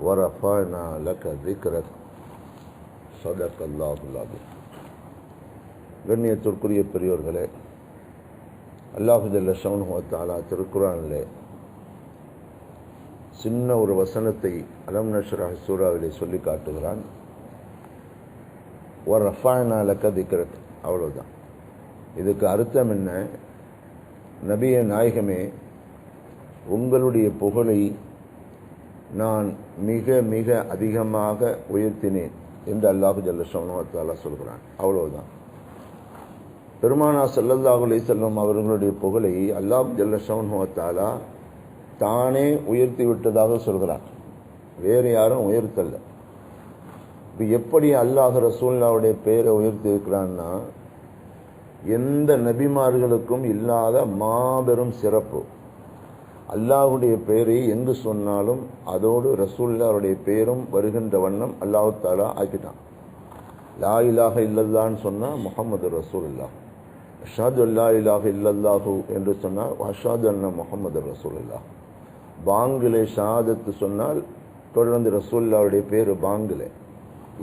ورفعنا لك ذكرك صدق الله العظيم கண்ணியத்திற்குரிய பெரியோர்களே அல்லாஹு ஜல்ல ஷவுனுவத்தாலா திருக்குறானிலே சின்ன ஒரு வசனத்தை அலம் நஷ்ரா சூறாவிலே சொல்லி காட்டுகிறான் ஒரு ரஃபாயனா லக்க திக்ரத் அவ்வளவுதான் இதுக்கு அர்த்தம் என்ன நபிய நாயகமே உங்களுடைய புகழை நான் மிக மிக அதிகமாக உயர்த்தினேன் என்று அல்லாஹு ஜல்ல சொல்கிறான். அவ்வளவுதான். பெருமானா சல்லல்லாஹு அலி செல்லம் அவர்களுடைய புகழை அல்லாஹ் ஜல்ல தானே உயர்த்தி விட்டதாக சொல்கிறான். வேறு யாரும் உயர்த்தல்ல இப்போ எப்படி அல்லாஹ் ரசூல்லாவுடைய பெயரை உயர்த்தி இருக்கிறான்னா எந்த நபிமார்களுக்கும் இல்லாத மாபெரும் சிறப்பு. அல்லாஹுடைய பெயரை எங்கு சொன்னாலும் அதோடு ரசூல்லாருடைய பெயரும் வருகின்ற வண்ணம் அல்லாஹு தாலா ஆக்கிட்டான். லா இலாக இல்லல்லான்னு சொன்னால் முகமது ரசூல்லா அஷாது அல்லா இலாக இல்லல்லாஹு என்று சொன்னால் அஷாது அண்ணா முகமது ரசூல்லா பாங்கிலே ஷாதத்து சொன்னால் தொடர்ந்து ரசூல்லாவுடைய பேர் பாங்கிலே.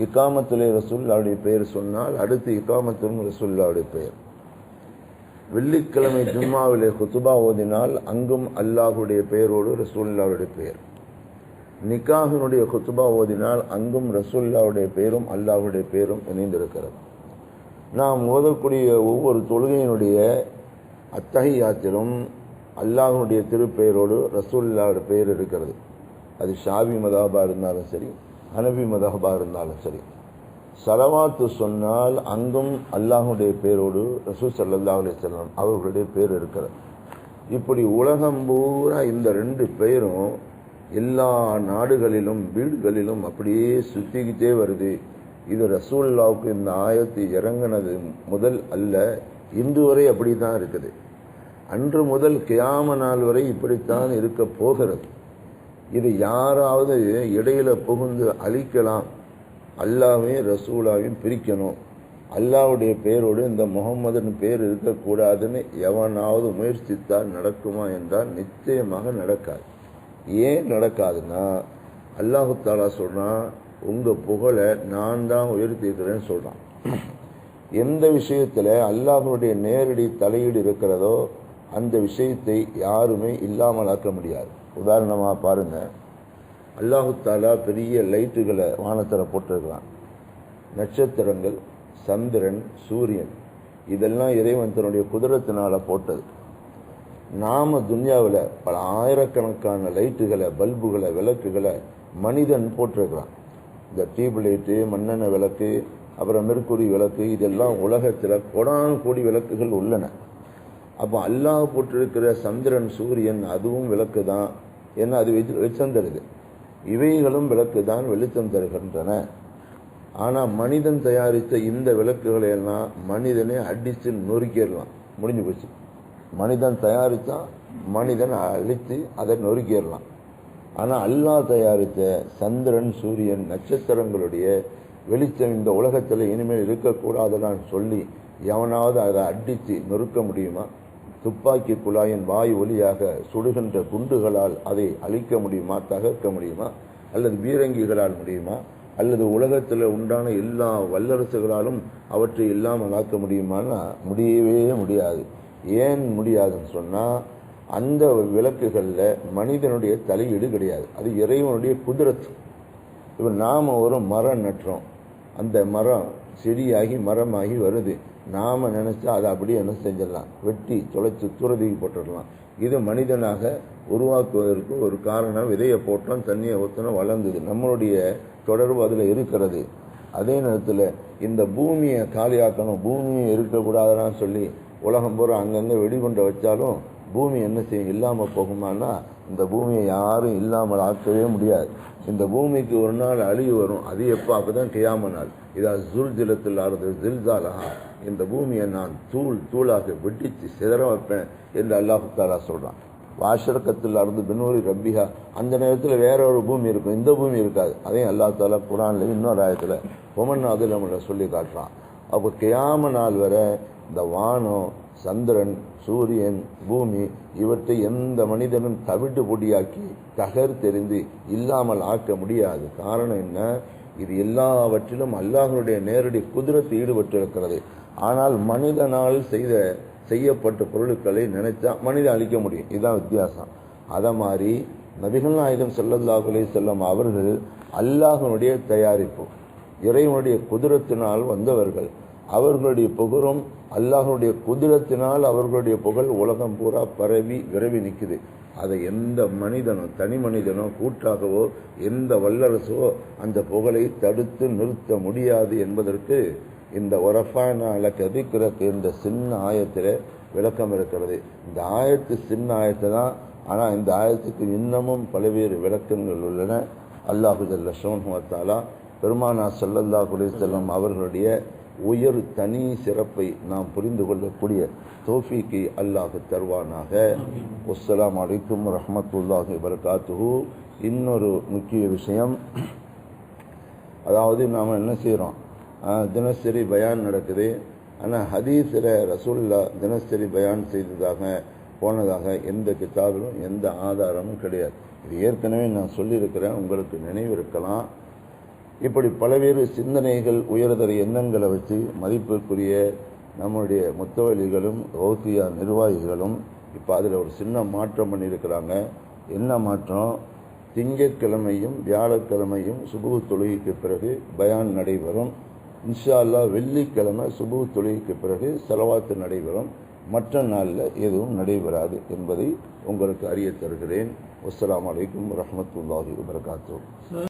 இக்காமத்திலே ரசூல்லாவுடைய பெயர் சொன்னால் அடுத்து இக்காமத்திலும் ரசூல்லாவுடைய பெயர் வெள்ளிக்கிழமை ஜும்மாவிலே குத்துபா ஓதினால் அங்கும் அல்லாஹுடைய பெயரோடு ரசூல்லாவுடைய பெயர். நிக்காகனுடைய குத்துபா ஓதினால் அங்கும் ரசூல்லாவுடைய பெயரும் அல்லாஹுடைய பெயரும் இணைந்திருக்கிறது. நாம் ஓதக்கூடிய ஒவ்வொரு தொழுகையினுடைய அத்தகையாத்திலும் அல்லாஹனுடைய திருப்பெயரோடு ரசூல்லாவோட பெயர் இருக்கிறது. அது ஷாபி மதாபா இருந்தாலும் சரி ஹனபி மதாபா இருந்தாலும் சரி. சலவாத்து சொன்னால் அங்கும் அல்லாஹுடைய பேரோடு ரசூ சல்லா அலி செல்லம் அவர்களுடைய பேர் இருக்கிறது. இப்படி உலகம் பூரா இந்த ரெண்டு பேரும் எல்லா நாடுகளிலும் வீடுகளிலும் அப்படியே சுத்திக்கிட்டே வருது. இது ரசூல்லாவுக்கு இந்த ஆயத்து இறங்கினது முதல் அல்ல இன்று வரை அப்படி தான் இருக்குது. அன்று முதல் கியாம நாள் வரை இப்படித்தான் இருக்க போகிறது. இது யாராவது இடையில புகுந்து அழிக்கலாம் அல்லாவையும் ரசூலாவையும் பிரிக்கணும். அல்லாவுடைய பெயரோடு இந்த முகம்மதுன்னு பேர் இருக்கக்கூடாதுன்னு எவனாவது முயற்சித்தால் நடக்குமா என்றால் நிச்சயமாக நடக்காது. ஏன் நடக்காதுன்னா அல்லாஹு தாலா சொல்கிறான் உங்கள் புகழை நான் தான் உயர்த்திக்கிறேன்னு சொல்கிறான் எந்த விஷயத்தில் அல்லாஹுடைய நேரடி தலையீடு இருக்கிறதோ அந்த விஷயத்தை யாருமே இல்லாமல் ஆக்க முடியாது. உதாரணமாக பாருங்கள் அல்லாஹுத்தாலா பெரிய லைட்டுகளை வானத்தில் போட்டிருக்கிறான். நட்சத்திரங்கள் சந்திரன் சூரியன். இதெல்லாம் இறைவன் தன்னுடைய குதிரத்தினால் போட்டது. நாம துன்யாவில் பல ஆயிரக்கணக்கான லைட்டுகளை பல்புகளை விளக்குகளை மனிதன் போட்டிருக்கிறான். இந்த டியூப் லைட்டு மண்ணெண்ணெய் விளக்கு அப்புறம் மெர்க்குரி விளக்கு இதெல்லாம் உலகத்தில் கொடான கோடி விளக்குகள் உள்ளன. அப்போ அல்லாஹ் போட்டிருக்கிற சந்திரன் சூரியன் அதுவும் விளக்கு தான் ஏன்னா அது வச்சு தருது இவைகளும் விளக்கு தான் வெளிச்சம் தருகின்றன. ஆனால் மனிதன் தயாரித்த இந்த விளக்குகளை எல்லாம் மனிதனை அடித்து நொறுக்கிடலாம். முடிஞ்சு போச்சு. மனிதன் தயாரித்தா மனிதன் அழித்து அதை நொறுக்கிடலாம். ஆனால் அல்லாஹ் தயாரித்த சந்திரன் சூரியன் நட்சத்திரங்களுடைய வெளிச்சம் இந்த உலகத்தில் இனிமேல் இருக்கக்கூடாதுன்னு சொல்லி எவனாவது அதை அடித்து நொறுக்க முடியுமா? துப்பாக்கி குழாயின் வாய் ஒலியாக சுடுகின்ற குண்டுகளால் அதை அழிக்க முடியுமா தகர்க்க முடியுமா? அல்லது பீரங்கிகளால் முடியுமா? அல்லது உலகத்தில் உண்டான எல்லா வல்லரசுகளாலும் அவற்றை இல்லாமல் ஆக்க முடியுமான்னா முடியவே முடியாது. ஏன் முடியாதுன்னு சொன்னால் அந்த விளக்குகளில் மனிதனுடைய தலையீடு கிடையாது. அது இறைவனுடைய குதிரத்து. இப்போ நாம் ஒரு மரம் நட்டுறோம். அந்த மரம் செடியாகி மரமாகி வருது. நாம் நினச்சா அதை அப்படியே என்ன செஞ்சிடலாம்? வெட்டி தொலைச்சி துறதிக்கு போட்டுடலாம். இது மனிதனாக உருவாக்குவதற்கு ஒரு காரணம் விதையை போட்டோம் தண்ணியை ஊற்றணும் வளர்ந்தது நம்மளுடைய தொடர்பு அதில் இருக்கிறது. அதே நேரத்தில் இந்த பூமியை காலியாக்கணும் பூமியை இருக்கக்கூடாதுன்னு சொல்லி உலகம் பூரா அங்கங்கே வெடிகுண்டை வச்சாலும் பூமி என்ன செய்யும் இல்லாமல் போகுமானா இந்த பூமியை யாரும் இல்லாமல் ஆக்கவே முடியாது. இந்த பூமிக்கு ஒரு நாள் அழிவு வரும். அது எப்போ? அப்போ தான் கியாம நாள். இதா ஜுல் ஜிலத்தில் ஆறுது ஜில்தாலஹா இந்த பூமியை நான் தூள் தூளாக வெட்டிச்சு சிதற வைப்பேன் என்று அல்லாஹு தாலா சொல்கிறான் வாஷரக்கத்தில் அருந்து பின்னூரி ரப்பிகா அந்த நேரத்தில் வேற ஒரு பூமி இருக்கும். இந்த பூமி இருக்காது. அதையும் அல்லா தாலா குரான்ல இன்னொரு ஆயத்தில் ஒமன் அதில் நம்மளை சொல்லி காட்டுறான். அப்போ கியாம நாள் வரை இந்த வானம் சந்திரன் சூரியன் பூமி இவற்றை எந்த மனிதனும் தவிட்டு பொடியாக்கி தகர் தெரிந்து இல்லாமல் ஆக்க முடியாது. காரணம் என்ன? இது எல்லாவற்றிலும் அல்லாஹனுடைய நேரடி குதிரத்து ஈடுபட்டிருக்கிறது. ஆனால் மனிதனால் செய்த செய்யப்பட்ட பொருட்களை நினைச்சா மனிதன் அழிக்க முடியும். இதுதான் வித்தியாசம். அதை மாதிரி நபிகள் நாயகம் செல்லல்லாஹுலே செல்லும் அவர்கள் அல்லாஹனுடைய தயாரிப்பு இறைவனுடைய குதிரத்தினால் வந்தவர்கள். அவர்களுடைய புகழும் அல்லாஹனுடைய குதிரத்தினால் அவர்களுடைய புகழ் உலகம் பூரா பரவி விரவி நிற்குது அதை எந்த மனிதனோ தனி மனிதனோ கூட்டாகவோ எந்த வல்லரசோ அந்த புகழை தடுத்து நிறுத்த முடியாது என்பதற்கு இந்த ஒரஃபானால கதிக்கிறக்கு இந்த சின்ன ஆயத்தில் விளக்கம் இருக்கிறது. இந்த ஆயத்து சின்ன ஆயத்தை தான். ஆனால் இந்த ஆயத்துக்கு இன்னமும் பல்வேறு விளக்கங்கள் உள்ளன. அல்லாஹு ஜல்ல ஷோன்ஹத்தாலா பெருமானா சல்லல்லா செல்லம் அவர்களுடைய உயர் தனி சிறப்பை நாம் புரிந்து கொள்ளக்கூடிய தோஃபிக்கு அல்லாஹ் தருவானாக. அஸ்லாம் அலைக்கும் ரஹமத்துல்லாஹி வரகாத்துஹு இன்னொரு முக்கிய விஷயம் அதாவது நாம் என்ன செய்கிறோம் தினசரி பயான் நடக்குது. ஆனால் ஹதீஸில் ரசூல்லா தினசரி பயான் செய்ததாக போனதாக எந்த கிதாபிலும் எந்த ஆதாரமும் கிடையாது. இது ஏற்கனவே நான் சொல்லியிருக்கிறேன் உங்களுக்கு நினைவு இருக்கலாம் இப்படி பல்வேறு சிந்தனைகள் உயர்தர எண்ணங்களை வச்சு மதிப்பிற்குரிய நம்முடைய முத்தவழிகளும் ஓசியா நிர்வாகிகளும் இப்போ அதில் ஒரு சின்ன மாற்றம் பண்ணியிருக்கிறாங்க. என்ன மாற்றம்? திங்கட்கிழமையும் வியாழக்கிழமையும் சுபு தொழுகைக்கு பிறகு பயான் நடைபெறும். இன்ஷா அல்லா வெள்ளிக்கிழமை சுபு தொழுகைக்கு பிறகு செலவாத்து நடைபெறும். மற்ற நாளில் எதுவும் நடைபெறாது என்பதை உங்களுக்கு அறிய தருகிறேன். அஸ்லாம் அலைக்கும் வரஹ்மத்துல்லாஹி வபரகாத்துஹு.